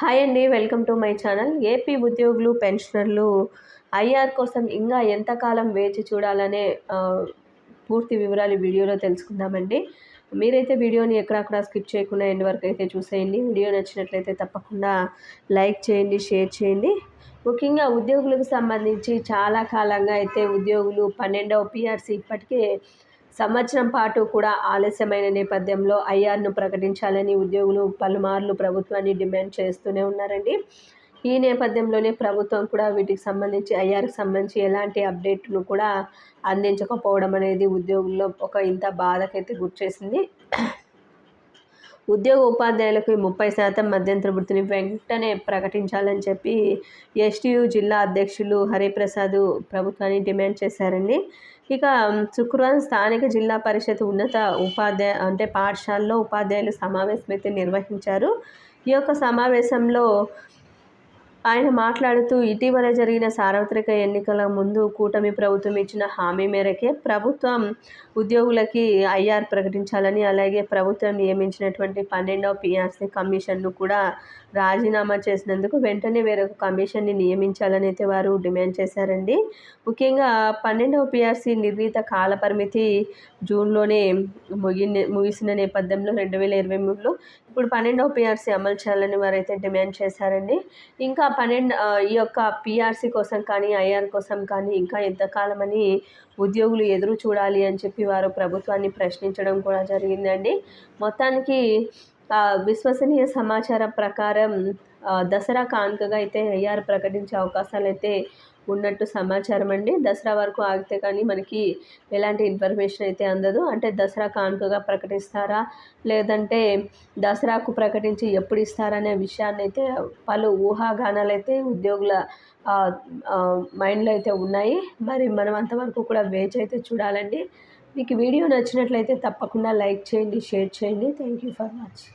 Hi అండి welcome to my channel. AP ఉద్యోగులు పెన్షనర్లు ఐఆర్ కోసం ఇంకా ఎంతకాలం వేచి చూడాలనే పూర్తి వివరాలు వీడియోలో తెలుసుకుందామండి. మీరైతే వీడియోని ఎక్కడక్కడ స్కిప్ చేయకుండా ఎండ్ వరకు అయితే చూసేయండి. వీడియో నచ్చినట్లయితే తప్పకుండా లైక్ చేయండి షేర్ చేయండి. ముఖ్యంగా ఉద్యోగులకు సంబంధించి చాలా కాలంగా అయితే ఉద్యోగులు పన్నెండవ పిఆర్సీ ఇప్పటికే సంవత్సరం పాటు కూడా ఆలస్యమైన నేపథ్యంలో ఐఆర్ను ప్రకటించాలని ఉద్యోగులు పలుమార్లు ప్రభుత్వాన్ని డిమాండ్ చేస్తూనే ఉన్నారండి. ఈ నేపథ్యంలోనే ప్రభుత్వం కూడా వీటికి సంబంధించి ఐఆర్కి సంబంధించి ఎలాంటి అప్డేట్ను కూడా అందించకపోవడం అనేది ఉద్యోగుల్లో ఒక ఇంత బాధకైతే గుర్చేసింది ఉద్యోగ ఉపాధ్యాయులకు ముప్పై శాతం మధ్యంతర వృత్తిని వెంటనే ప్రకటించాలని చెప్పి ఎస్టీయు జిల్లా అధ్యక్షులు హరిప్రసాద్ ప్రభుత్వాన్ని డిమాండ్ చేశారండి. ఇక శుక్రవారం స్థానిక జిల్లా పరిషత్ ఉన్నత ఉపాధ్యాయ అంటే పాఠశాలలో ఉపాధ్యాయులు సమావేశం అయితే నిర్వహించారు. ఈ యొక్క సమావేశంలో ఆయన మాట్లాడుతూ ఇటీవల జరిగిన సార్వత్రిక ఎన్నికల ముందు కూటమి ప్రభుత్వం ఇచ్చిన హామీ మేరకే ప్రభుత్వం ఉద్యోగులకి ఐఆర్ ప్రకటించాలని అలాగే ప్రభుత్వం నియమించినటువంటి పన్నెండవ పిఆర్సీ కమిషన్ను కూడా రాజీనామా చేసినందుకు వెంటనే వేరొక కమిషన్ని నియమించాలని అయితే వారు డిమాండ్ చేశారండి. ముఖ్యంగా పన్నెండవ పిఆర్సీ నిర్ణీత కాలపరిమితి జూన్లోనే ముగి ముగిసిన నేపథ్యంలో రెండు వేల ఇరవై మూడులో ఇప్పుడు పన్నెండవ పిఆర్సీ అమలు చేయాలని వారైతే డిమాండ్ చేశారండి. ఇంకా పన్నెండు ఈ యొక్క పిఆర్సీ కోసం కానీ ఐఆర్ కోసం కానీ ఇంకా ఎంతకాలమని ఉద్యోగులు ఎదురు చూడాలి అని చెప్పి వారు ప్రభుత్వాన్ని ప్రశ్నించడం కూడా జరిగిందండి. మొత్తానికి విశ్వసనీయ సమాచారం ప్రకారం దసరా కానుకగా అయితే ఐఆర్ ప్రకటించే అవకాశాలు అయితే ఉన్నట్టు సమాచారం అండి దసరా వరకు ఆగితే కానీ మనకి ఎలాంటి ఇన్ఫర్మేషన్ అయితే అందదు. అంటే దసరా కానుకగా ప్రకటిస్తారా? లేదంటే దసరాకు ప్రకటించి ఎప్పుడు ఇస్తారనే విషయాన్ని అయితే పలు ఊహాగానాలు అయితే ఉద్యోగుల మైండ్లో అయితే ఉన్నాయి. మరి మనం అంతవరకు కూడా వేచి అయితే చూడాలండి. మీకు వీడియో నచ్చినట్లయితే తప్పకుండా లైక్ చేయండి షేర్ చేయండి. Thank you for watching.